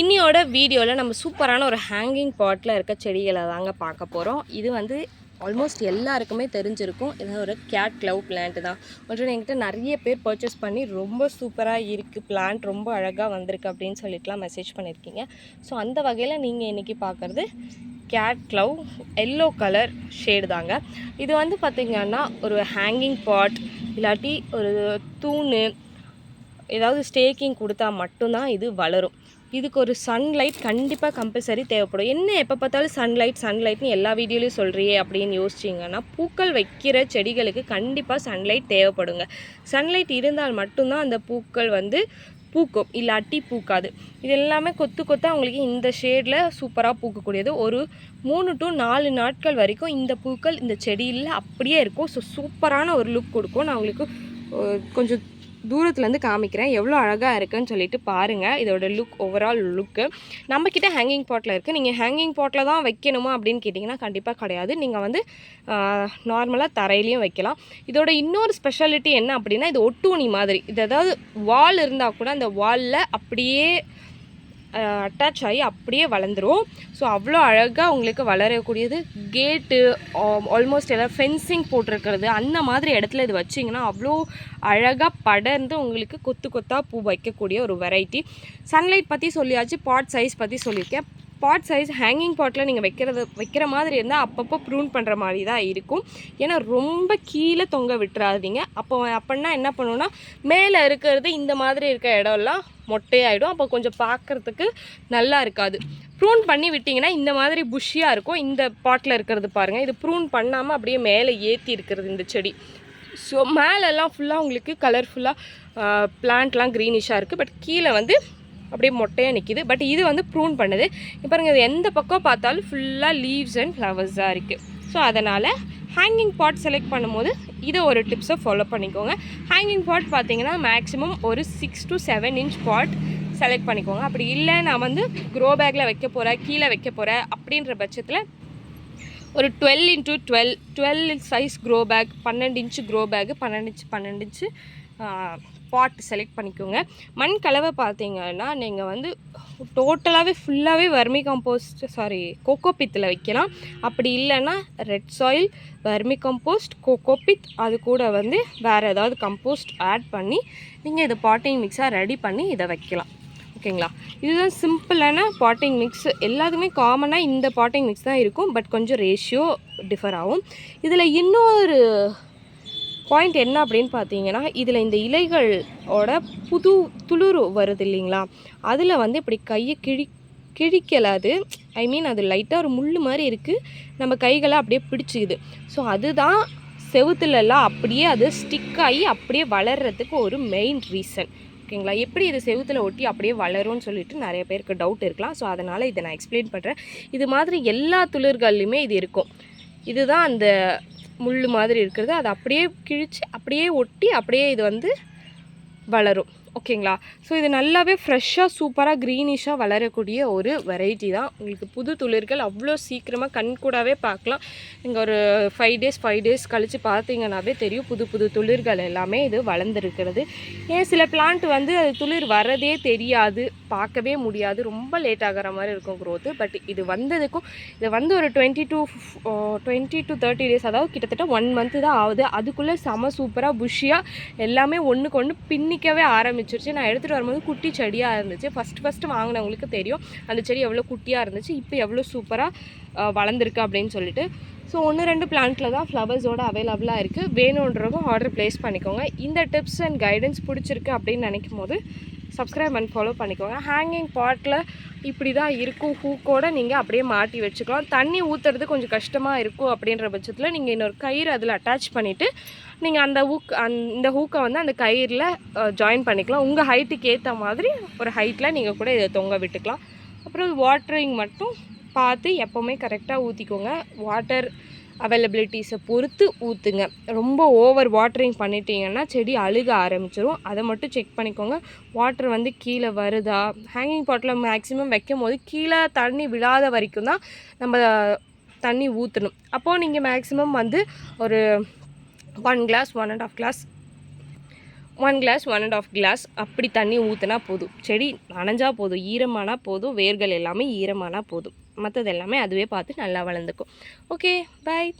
இன்னியோட வீடியோவில் நம்ம சூப்பரான ஒரு ஹேங்கிங் பாட்டில் இருக்க செடிகளை தாங்க பார்க்க போகிறோம் இது வந்து ஆல்மோஸ்ட் எல்லாருக்குமே தெரிஞ்சிருக்கும். இது ஒரு கேட் க்ளவ் பிளான்ட் தான். மற்றும் என்கிட்ட நிறைய பேர் பர்ச்சேஸ் பண்ணி ரொம்ப சூப்பராக இருக்குது பிளான்ட் ரொம்ப அழகாக வந்திருக்கு அப்படின்னு சொல்லிட்டுலாம் மெசேஜ் பண்ணியிருக்கீங்க ஸோ அந்த வகையில் நீங்கள் இன்றைக்கி பார்க்குறது cat claw yellow colour shade தாங்க. இது வந்து பார்த்திங்கன்னா ஒரு ஹேங்கிங் பாட் இல்லாட்டி ஒரு தூண் ஏதாவது ஸ்டேக்கிங் கொடுத்தா மட்டும்தான் இது வளரும். இதுக்கு ஒரு சன்லைட் கண்டிப்பாக கம்பல்சரி தேவைப்படும். என்ன எப்போ பார்த்தாலும் சன்லைட் சன்லைட்னு எல்லா வீடியோலையும் சொல்கிறியே அப்படின்னு யோசிச்சிங்கன்னா பூக்கள் வைக்கிற செடிகளுக்கு கண்டிப்பாக சன்லைட் தேவைப்படுங்க. சன்லைட் இருந்தால் மட்டும்தான் அந்த பூக்கள் வந்து பூக்கும். இல்லாட்டி பூக்காது. இது எல்லாமே கொத்து கொத்தாக உங்களுக்கு இந்த ஷேடில் சூப்பராக பூக்கக்கூடியது. ஒரு மூணு டு நாலு நாட்கள் வரைக்கும் இந்த பூக்கள் இந்த செடியில் அப்படியே இருக்கும். ஸோ சூப்பரான ஒரு லுக் கொடுக்கும். நான் உங்களுக்கு கொஞ்சம் தூரத்துலேருந்து காமிக்கிறேன். எவ்வளோ அழகாக இருக்குன்னு சொல்லிட்டு பாருங்கள் இதோட லுக் ஓவரால் லுக்கு நம்மக்கிட்ட ஹேங்கிங் பாட்டில் இருக்குது நீங்கள் ஹேங்கிங் பாட்டில் தான் வைக்கணுமா அப்படின்னு கேட்டிங்கன்னா கண்டிப்பாக கிடையாது. நீங்கள் வந்து நார்மலாக தரையிலையும் வைக்கலாம். இதோட இன்னொரு ஸ்பெஷாலிட்டி என்ன அப்படின்னா இது ஒட்டுணி மாதிரி. இது ஏதாவது வால் இருந்தால் கூட அந்த வாலில் அப்படியே அட்டாச் ஆகி அப்படியே வளர்ந்துரும். ஸோ அவ்வளோ அழகாக உங்களுக்கு வளரக்கூடியது. கேட்டு ஆல்மோஸ்ட் எல்லாம் ஃபென்சிங் போட்டிருக்கிறது அந்த மாதிரி இடத்துல இது வச்சிங்கன்னா அவ்வளோ அழகாக படர்ந்து உங்களுக்கு கொத்து கொத்தாக பூ வைக்கக்கூடிய ஒரு வெரைட்டி சன்லைட் பற்றி சொல்லியாச்சு பாட் சைஸ் பற்றி சொல்லியிருக்கேன். பாட் சைஸ் ஹேங்கிங் பாட்டில் நீங்கள் வைக்கிறது வைக்கிற மாதிரி இருந்தால் அப்பப்போ ப்ரூன் பண்ணுற மாதிரி தான் இருக்கும். ஏன்னா ரொம்ப கீழே தொங்க விட்டுறாதீங்க. அப்போ அப்படின்னா என்ன பண்ணுன்னா மேலே இருக்கிறது இந்த மாதிரி இருக்க இடம்லாம் மொட்டையாயிடும். அப்போ கொஞ்சம் பார்க்குறதுக்கு நல்லா இருக்காது. ப்ரூன் பண்ணி விட்டிங்கன்னா இந்த மாதிரி புஷ்ஷியாக இருக்கும். இந்த பாட்டில் இருக்கிறது பாருங்கள் இது ப்ரூன் பண்ணாமல் அப்படியே மேலே ஏற்றி இருக்கிறது இந்த செடி. ஸோ மேலெல்லாம் ஃபுல்லாக உங்களுக்கு கலர்ஃபுல்லாக பிளான்ட்லாம் க்ரீனிஷாக இருக்குது பட் கீழே வந்து அப்படியே மொட்டையாக நிற்கிது பட் இது வந்து ப்ரூன் பண்ணுது. இப்போ பாருங்கள் இது எந்த பக்கம் பார்த்தாலும் ஃபுல்லாக லீவ்ஸ் அண்ட் ஃப்ளவர்ஸாக இருக்குது ஸோ அதனால் ஹேங்கிங் பாட் செலக்ட் பண்ணும்போது இதை ஒரு டிப்ஸை ஃபாலோ பண்ணிக்கோங்க. ஹேங்கிங் பாட் பார்த்தீங்கன்னா மேக்ஸிமம் ஒரு six to seven inch pot select பண்ணிக்கோங்க. அப்படி இல்லை நான் வந்து க்ரோ பேக்கில் வைக்க போகிறேன் கீழே வைக்க போகிறேன் அப்படின்ற பட்சத்தில் ஒரு twelve into twelve twelve size grow bag பன்னெண்டு இன்ச்சு க்ரோ பேக்கு பன்னெண்டு இன்ச்சு பன்னெண்டு இன்ச்சு பாட் செலக்ட் பண்ணிக்கோங்க. மண் கலவை பார்த்தீங்கன்னா நீங்கள் வந்து டோட்டலாகவே ஃபுல்லாகவே வர்மி கம்போஸ்ட் சாரி கோகோ பித்தில் வைக்கலாம். அப்படி இல்லைன்னா red soil vermicompost coco peat அது கூட வந்து வேறு ஏதாவது கம்போஸ்ட் ஆட் பண்ணி நீங்கள் இதை பாட்டிங் மிக்ஸாக ரெடி பண்ணி இதை வைக்கலாம். ஓகேங்களா? இதுதான் சிம்பிளான பாட்டிங் மிக்ஸ் எல்லாத்துக்குமே காமனாக இந்த பாட்டிங் மிக்ஸ் தான் இருக்கும் பட் கொஞ்சம் ரேஷியோ டிஃபர் ஆகும். இதில் இன்னொரு பாயிண்ட் என்ன அப்படின்னு பார்த்தீங்கன்னா இதில் இந்த இலைகளோட புது துளிர் வருது இல்லைங்களா? அதில் வந்து இப்படி கையை கிழி கிழிக்கலாது ஐ மீன் அது லைட்டாக ஒரு முள் மாதிரி இருக்குது நம்ம கைகளை அப்படியே பிடிச்சிக்குது. ஸோ அதுதான் செவுத்துலலாம் அப்படியே அது ஸ்டிக் ஆகி அப்படியே வளர்கிறதுக்கு ஒரு மெயின் ரீசன் ஓகேங்களா? எப்படி இது செவுத்தில் ஒட்டி அப்படியே வளரும்னு சொல்லிட்டு நிறைய பேருக்கு டவுட் இருக்கலாம். ஸோ அதனால் இதை நான் எக்ஸ்பிளைன் பண்ணுறேன் இது மாதிரி எல்லா துளிர்கள்லையுமே இது இருக்கும். இதுதான் அந்த முள் மாதிரி இருக்கிறது அதை அப்படியே கிழித்து அப்படியே ஒட்டி அப்படியே இது வந்து வளரும். ஓகேங்களா? ஸோ இது நல்லாவே ஃப்ரெஷ்ஷாக சூப்பராக க்ரீனிஷாக வளரக்கூடிய ஒரு வெரைட்டி தான். உங்களுக்கு புது துளிர்கள் அவ்வளோ சீக்கிரமாக கண் கூடவே பார்க்கலாம். இங்கே ஒரு ஃபைவ் டேஸ் ஃபைவ் டேஸ் கழித்து பார்த்தீங்கன்னாவே தெரியும். புது புது துளிர்கள் எல்லாமே இது வளர்ந்துருக்கிறது. ஏன் சில பிளான்ட் வந்து அது துளிர் வரதே தெரியாது. பார்க்கவே முடியாது. ரொம்ப லேட் ஆகிற மாதிரி இருக்கும் க்ரோத்து பட் இது வந்ததுக்கும் இது வந்து ஒரு twenty two twenty to thirty days அதாவது கிட்டத்தட்ட ஒன் மந்த்து தான் ஆகுது. அதுக்குள்ளே செம சூப்பராக புஷ்ஷியாக எல்லாமே ஒன்றுக்கு ஒன்று பின்னிக்கவே ஆரம்பிச்சிருச்சு. நான் எடுத்துகிட்டு வரும்போது குட்டி செடியாக இருந்துச்சு. ஃபஸ்ட்டு ஃபஸ்ட்டு வாங்கினவங்களுக்கு தெரியும். அந்த செடி எவ்வளோ குட்டியாக இருந்துச்சு இப்போ எவ்வளோ சூப்பராக uh, வளர்ந்துருக்கு அப்படின்னு சொல்லிட்டு. ஸோ ஒன்று ரெண்டு பிளான்ட்டில் தான் ஃப்ளவர்ஸோட அவைலபிளாக இருக்குது வேணுன்றவங்க ஆர்டர் ப்ளேஸ் பண்ணிக்கோங்க. இந்த டிப்ஸ் அண்ட் கைடன்ஸ் பிடிச்சிருக்கு அப்படின்னு நினைக்கும் போது சப்ஸ்கிரைப் அண்ட் ஃபாலோ பண்ணிக்கோங்க. ஹேங்கிங் பாட்டில் இப்படி தான் இருக்கும். ஹூக்கோட நீங்கள் அப்படியே மாட்டி வச்சுக்கலாம். தண்ணி ஊற்றுறது கொஞ்சம் கஷ்டமாக இருக்கும் அப்படின்ற பட்சத்தில் நீங்கள் இன்னொரு கயிறு அதில் அட்டாச் பண்ணிவிட்டு நீங்கள் அந்த ஹூக் அந் இந்த ஹூக்கை வந்து அந்த கயிறில் ஜாயின் பண்ணிக்கலாம். உங்கள் ஹைட்டுக்கு ஏற்ற மாதிரி ஒரு ஹைட்டில் நீங்கள் கூட இதை தொங்க விட்டுக்கலாம். அப்புறம் வாட்டரிங் மட்டும் பார்த்து எப்போவுமே கரெக்டாக ஊற்றிக்கோங்க வாட்டர் அவைலபிலிட்டிஸை பொறுத்து ஊற்றுங்க ரொம்ப ஓவர் வாட்டரிங் பண்ணிட்டீங்கன்னா செடி அழுக ஆரம்பிச்சிடும் அதை மட்டும் செக் பண்ணிக்கோங்க. வாட்டர் வந்து கீழே வருதா? ஹேங்கிங் பாட்டில் மேக்ஸிமம் வைக்கும் போது கீழே தண்ணி விழாத வரைக்கும் தான் நம்ம தண்ணி ஊற்றணும் அப்போது நீங்கள் மேக்ஸிமம் வந்து ஒரு one glass one and half glass one glass one and half glass அப்படி தண்ணி ஊற்றினா போதும். செடி நனைஞ்சா போதும். ஈரமானால் போதும். வேர்கள் எல்லாமே ஈரமானா போதும். மற்றது எல்லாமே அதுவே பார்த்து நல்லா வளர்ந்துக்கும். Okay bye